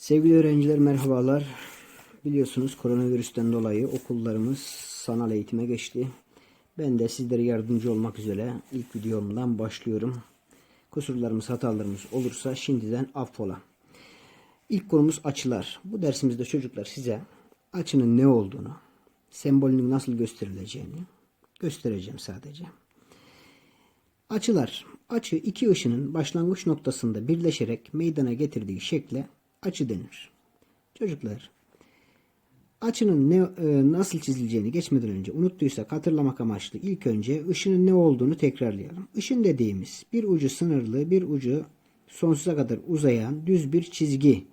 Sevgili öğrenciler merhabalar. Biliyorsunuz koronavirüsten dolayı okullarımız sanal eğitime geçti. Ben de sizlere yardımcı olmak üzere ilk videomdan başlıyorum. Kusurlarımız, hatalarımız olursa şimdiden affola. İlk konumuz açılar. Bu dersimizde çocuklar size açının ne olduğunu, sembolünün nasıl gösterileceğini göstereceğim sadece. Açılar. Açı iki ışının başlangıç noktasında birleşerek meydana getirdiği şekle açı denir. Çocuklar, açının ne e, nasıl çizileceğini geçmeden önce unuttuysak hatırlamak amaçlı ilk önce ışının ne olduğunu tekrarlayalım. Işın dediğimiz bir ucu sınırlı, bir ucu sonsuza kadar uzayan düz bir çizgi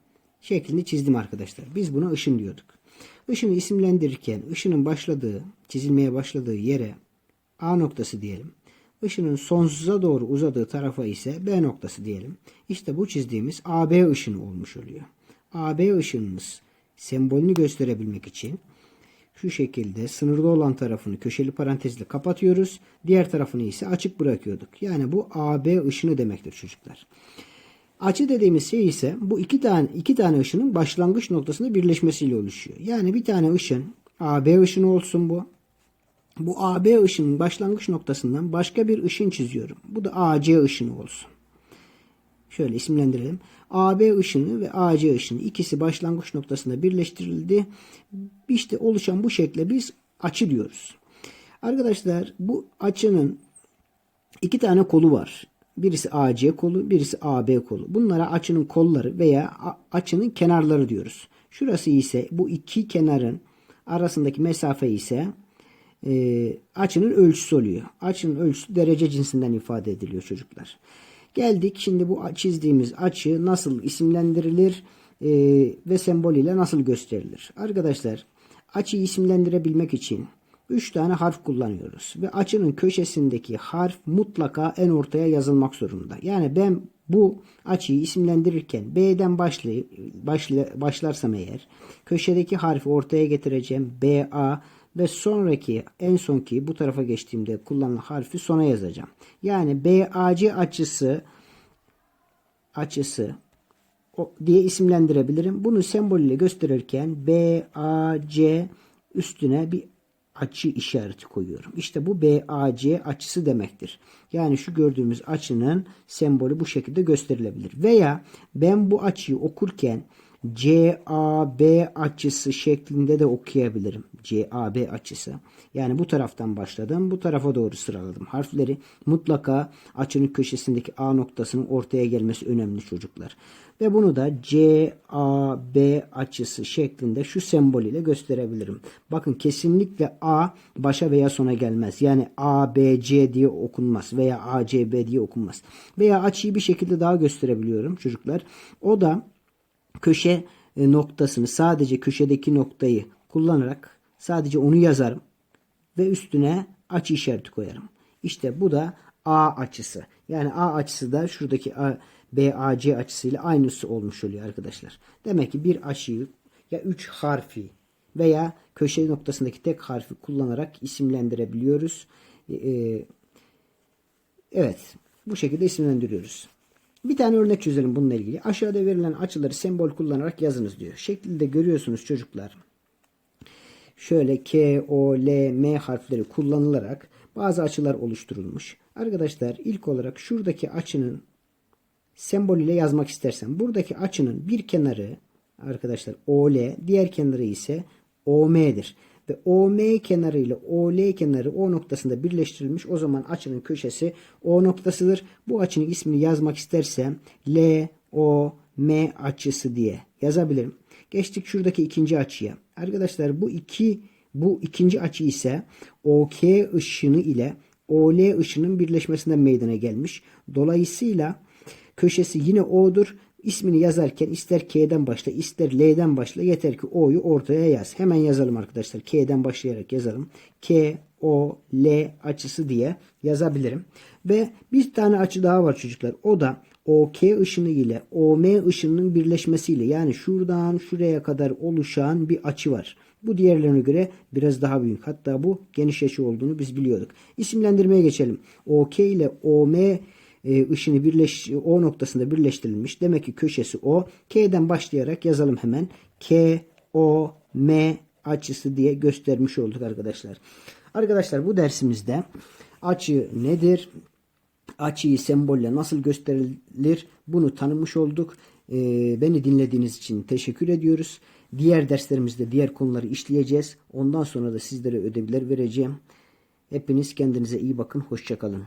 şeklini çizdim arkadaşlar. Biz buna ışın diyorduk. Işını isimlendirirken ışının başladığı, çizilmeye başladığı yere A noktası diyelim. Işının sonsuza doğru uzadığı tarafa ise B noktası diyelim. İşte bu çizdiğimiz AB ışını olmuş oluyor. AB ışınımız sembolünü gösterebilmek için şu şekilde sınırlı olan tarafını köşeli parantezle kapatıyoruz. Diğer tarafını ise açık bırakıyorduk. Yani bu AB ışını demektir çocuklar. Açı dediğimiz şey ise bu iki tane iki tane ışının başlangıç noktasında birleşmesiyle oluşuyor. Yani bir tane ışın AB ışını olsun bu. Bu AB ışının başlangıç noktasından başka bir ışın çiziyorum. Bu da AC ışını olsun. Şöyle isimlendirelim. AB ışını ve AC ışını ikisi başlangıç noktasında birleştirildi. İşte oluşan bu şekle biz açı diyoruz. Arkadaşlar bu açının iki tane kolu var. Birisi AC kolu, birisi AB kolu. Bunlara açının kolları veya açının kenarları diyoruz. Şurası ise bu iki kenarın arasındaki mesafe ise e, açının ölçüsü oluyor. Açının ölçüsü derece cinsinden ifade ediliyor çocuklar. Geldik şimdi bu çizdiğimiz açı nasıl isimlendirilir e, ve sembol ile nasıl gösterilir? Arkadaşlar açıyı isimlendirebilmek için 3 tane harf kullanıyoruz. Ve açının köşesindeki harf mutlaka en ortaya yazılmak zorunda. Yani ben bu açıyı isimlendirirken B'den başlay başla başlarsam eğer köşedeki harfi ortaya getireceğim. BA ve sonraki en sonki bu tarafa geçtiğimde kullanılan harfi sona yazacağım. Yani BAC açısı açısı diye isimlendirebilirim. Bunu sembol ile gösterirken BAC üstüne bir açı işareti koyuyorum. İşte bu BAC açısı demektir. Yani şu gördüğümüz açının sembolü bu şekilde gösterilebilir. Veya ben bu açıyı okurken CAB açısı şeklinde de okuyabilirim. CAB açısı. Yani bu taraftan başladım. Bu tarafa doğru sıraladım. Harfleri mutlaka açının köşesindeki A noktasının ortaya gelmesi önemli çocuklar. Ve bunu da CAB açısı şeklinde şu sembol ile gösterebilirim. Bakın kesinlikle A başa veya sona gelmez. Yani ABC diye okunmaz veya ACB diye okunmaz. Veya açıyı bir şekilde daha gösterebiliyorum çocuklar. O da köşe e, noktasını sadece köşedeki noktayı kullanarak sadece onu yazarım ve üstüne açı işareti koyarım. İşte bu da A açısı. Yani A açısı da şuradaki A, BAC açısıyla aynısı olmuş oluyor arkadaşlar. Demek ki bir açıyı ya 3 harfi veya köşe noktasındaki tek harfi kullanarak isimlendirebiliyoruz. Ee, evet bu şekilde isimlendiriyoruz. Bir tane örnek çözelim bununla ilgili. Aşağıda verilen açıları sembol kullanarak yazınız diyor. Şeklinde görüyorsunuz çocuklar. Şöyle K, O, L, M harfleri kullanılarak bazı açılar oluşturulmuş. Arkadaşlar ilk olarak şuradaki açının sembolüyle yazmak istersem buradaki açının bir kenarı arkadaşlar OL, diğer kenarı ise OM'dir. Ve OM kenarı ile OL kenarı O noktasında birleştirilmiş. O zaman açının köşesi O noktasıdır. Bu açının ismini yazmak istersem L, O, M açısı diye yazabilirim. Geçtik şuradaki ikinci açıya. Arkadaşlar bu iki bu ikinci açı ise OK ışını ile OL ışının birleşmesinden meydana gelmiş. Dolayısıyla köşesi yine O'dur. İsmini yazarken ister K'den başla ister L'den başla yeter ki O'yu ortaya yaz. Hemen yazalım arkadaşlar. K'den başlayarak yazalım. K, O, L açısı diye yazabilirim. Ve bir tane açı daha var çocuklar. O da OK ışını ile OM ışınının birleşmesiyle yani şuradan şuraya kadar oluşan bir açı var. Bu diğerlerine göre biraz daha büyük. Hatta bu geniş açı olduğunu biz biliyorduk. İsimlendirmeye geçelim. OK ile OM e, ışını birleş O noktasında birleştirilmiş. Demek ki köşesi O. K'den başlayarak yazalım hemen. K, O, M açısı diye göstermiş olduk arkadaşlar. Arkadaşlar bu dersimizde açı nedir? Açıyı sembolle nasıl gösterilir? Bunu tanımış olduk. Ee, beni dinlediğiniz için teşekkür ediyoruz. Diğer derslerimizde diğer konuları işleyeceğiz. Ondan sonra da sizlere ödevler vereceğim. Hepiniz kendinize iyi bakın. Hoşçakalın.